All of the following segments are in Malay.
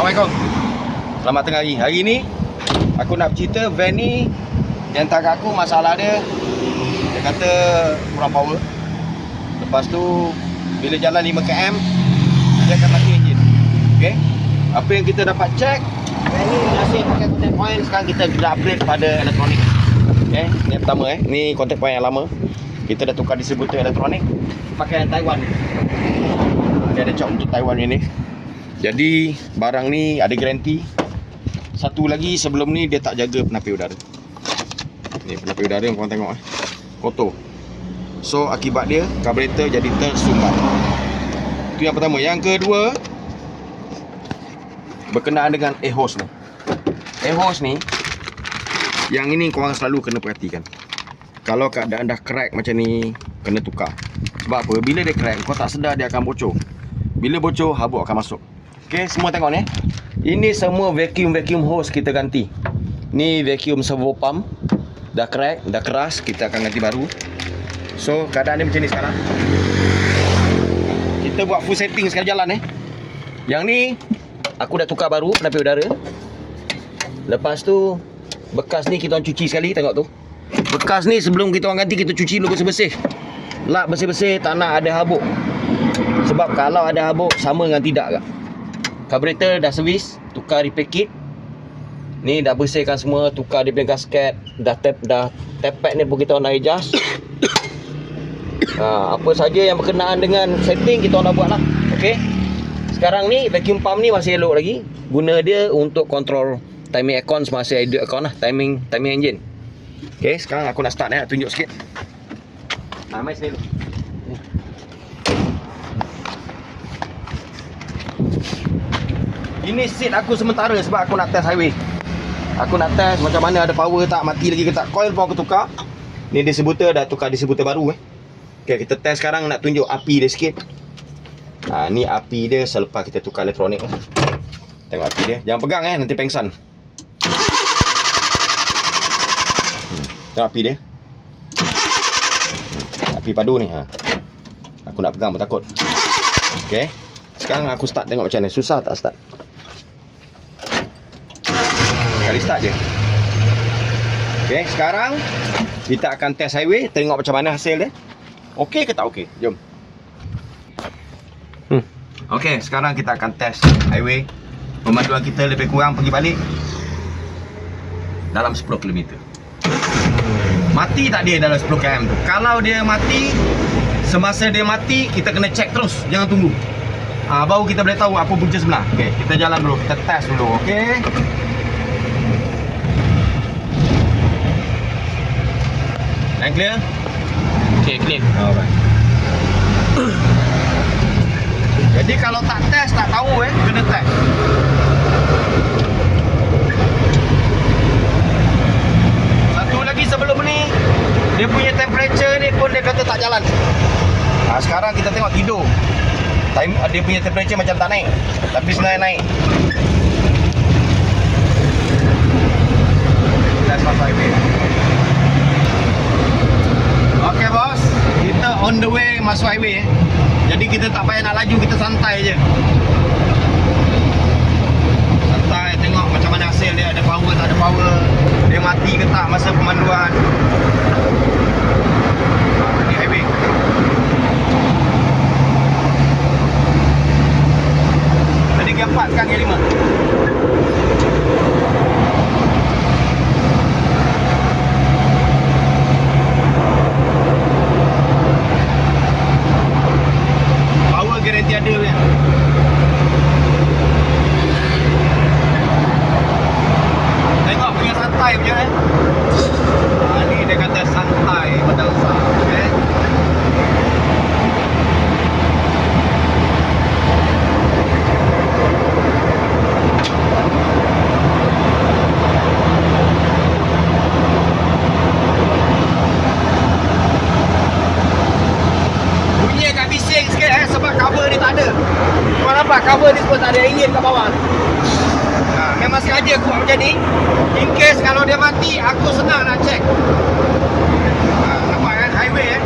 Assalamualaikum. Selamat tengah hari. Hari ni Aku nak bercerita van ni Yang tak aku masalah dia. Dia kata kurang power. Lepas tu Bila jalan 5km Dia akan mati enjin. Okay Apa yang kita dapat check Van ni masih pakai contact point. Sekarang kita sudah upgrade pada elektronik. Okay Ni yang pertama eh. Ni contact point yang lama. Kita dah tukar distributor elektronik. Pakai yang Taiwan. Dia ada cak untuk Taiwan ini jadi barang ni ada garanti. Satu lagi sebelum ni dia tak jaga penapis udara. Ni penapis udara yang korang tengok eh. Kotor. So akibat dia karburator jadi tersumbat. Itu yang pertama. Yang kedua berkenaan dengan air hose ni. Air hose ni yang ini korang selalu kena perhatikan. Kalau keadaan dah crack macam ni kena tukar. Sebab apa? Bila dia crack kau tak sedar dia akan bocor. Bila bocor habuk akan masuk. Okey, semua tengok ni. Ini semua vacuum-vacuum hose kita ganti. Ni vacuum servo pump. Dah crack, dah keras, kita akan ganti baru. So, keadaan dia macam ni sekarang. Kita buat full setting sekali jalan eh. Yang ni aku dah tukar baru penapis udara. Lepas tu bekas ni kita orang cuci sekali tengok tu. Bekas ni sebelum kita orang ganti kita cuci dulu bersih-bersih. Lap bersih-bersih tak nak ada habuk. Sebab kalau ada habuk sama dengan tidak kak. Karburator dah servis, tukar repair kit. Ni dah bersihkan semua, tukar dia punya gasket, dah tap dah pad ni pun kita dah adjust. ha, apa saja yang berkenaan dengan setting kita dah buat lah. Okey. Sekarang ni vacuum pump ni masih elok lagi. Guna dia untuk kontrol timing aircon semasa idle aircon lah, timing timing engine. Okey, sekarang aku nak start nak tunjuk sikit. Ha, mai sini dulu. Ini seat aku sementara sebab aku nak test highway. Aku nak test macam mana ada power tak, mati lagi ke tak. Coil pun aku tukar. Ni distributor dah tukar distributor baru eh. Okay, kita test sekarang nak tunjuk api dia sikit. Ha, ni api dia selepas kita tukar elektronik. Tengok api dia. Jangan pegang eh, nanti pengsan. Hmm, Tengok api dia. Hmm, Api padu ni. Ha. Aku nak pegang pun takut. Okay. Sekarang aku start tengok macam ni. Susah tak start? Kali start je. Okay, sekarang kita akan test highway, tengok macam mana hasil dia. Okey ke tak okey? Jom. Hmm. Okey, sekarang kita akan test highway. Pemanduan kita lebih kurang pergi balik dalam 10 km. Mati tak dia dalam 10 km tu? Kalau dia mati, semasa dia mati, kita kena check terus. Jangan tunggu. Ha, baru kita boleh tahu apa punca sebenar. Okey, kita jalan dulu. Kita test dulu, okey? Line clear? Okay, clear. Alright. Jadi kalau tak test tak tahu eh, kena test. Satu lagi sebelum ni dia punya temperature ni pun dia kata tak jalan. Ha, sekarang kita tengok tidur. Time dia punya temperature macam tak naik. Tapi sebenarnya naik. Test pasal highway. Okay bos, kita on the way masuk highway eh. Jadi kita tak payah nak laju, kita santai je. Santai tengok macam mana hasil dia, ada power tak ada power. Dia mati ke tak masa pemanduan. Tadi gear 4 sekarang gear 5. Power garanti ada punya. Tengok punya santai punya eh. Ha, ni dia kata santai berdasar. Okay. Bunyi agak bising sikit eh sebab cover ni tak ada. Kau nampak cover ni semua tak ada angin kat bawah. Ha, memang sengaja aku buat macam ni. In case kalau dia mati, aku senang nak check. Ha, nampak kan highway eh.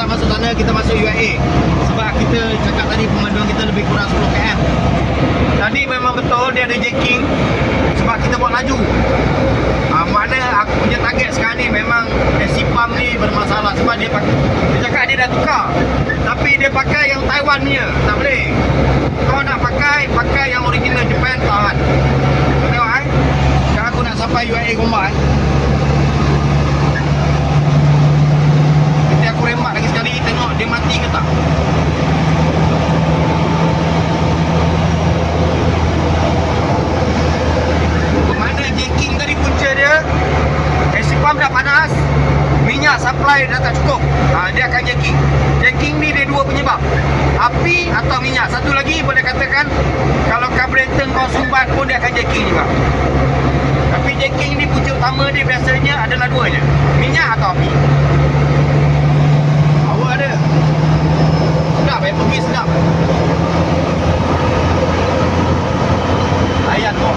tak masuk sana, kita masuk UAE. Sebab kita cakap tadi pemanduan kita lebih kurang 10 km. Tadi memang betul dia ada jacking sebab kita buat laju. Ha, mana aku punya target sekarang ni memang AC pump ni bermasalah sebab dia pakai, dia cakap dia dah tukar. Tapi dia pakai yang Taiwan punya. Tak boleh. Kau nak pakai, pakai yang original Japan tahan. Tengok eh. Sekarang aku nak sampai UAE Gombak eh. Nanti aku remat lagi sekali tengok dia mati ke tak. Mana jacking tadi punca dia AC pump dah panas Minyak supply dah tak cukup ha, Dia akan jacking Jacking ni dia dua penyebab Api atau minyak Satu lagi boleh katakan Kalau carburetor kau akan jacking juga Tapi jacking ni punca utama dia biasanya adalah dua je Minyak atau api? Power ada? Sedap eh, pergi sedap Ayat kau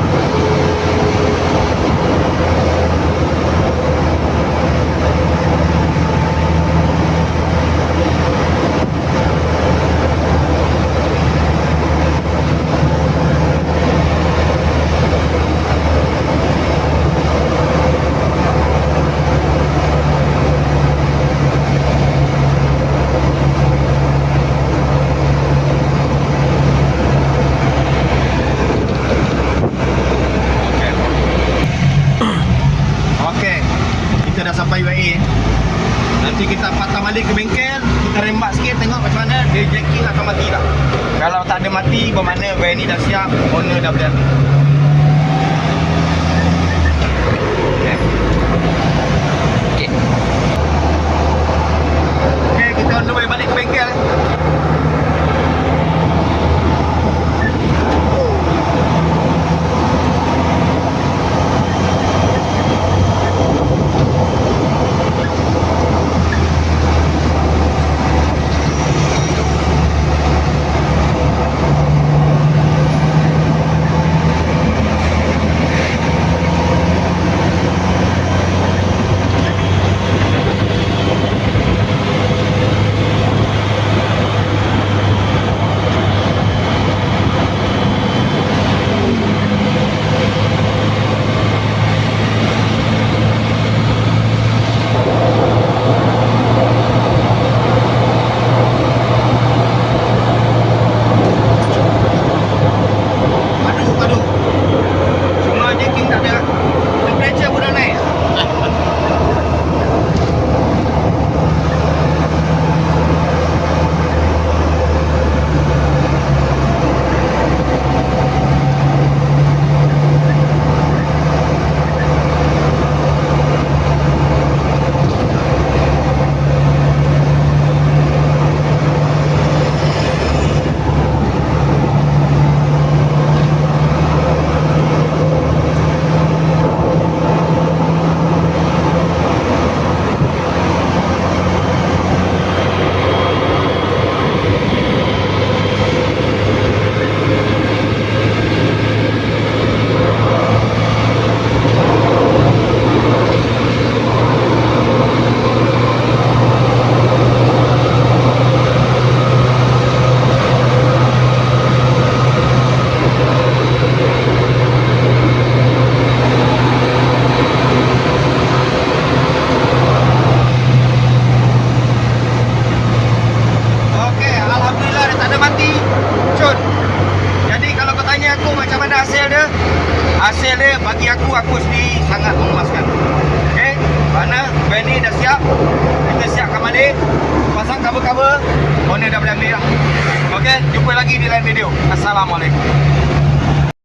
Okey. Kita dah sampai UAE. Nanti kita patah balik ke bengkel, kita rembat sikit tengok macam mana dia jacking akan mati tak. Kalau bermakna van ni dah siap, owner dah. Okey. Okey. Okey, kita on the way balik ke bengkel. Hasil dia bagi aku, aku sendiri sangat memuaskan. Okey, mana van ni dah siap. Kita siapkan balik. Pasang cover-cover. Owner dah boleh ambil lah. Okey, jumpa lagi di lain video. Assalamualaikum.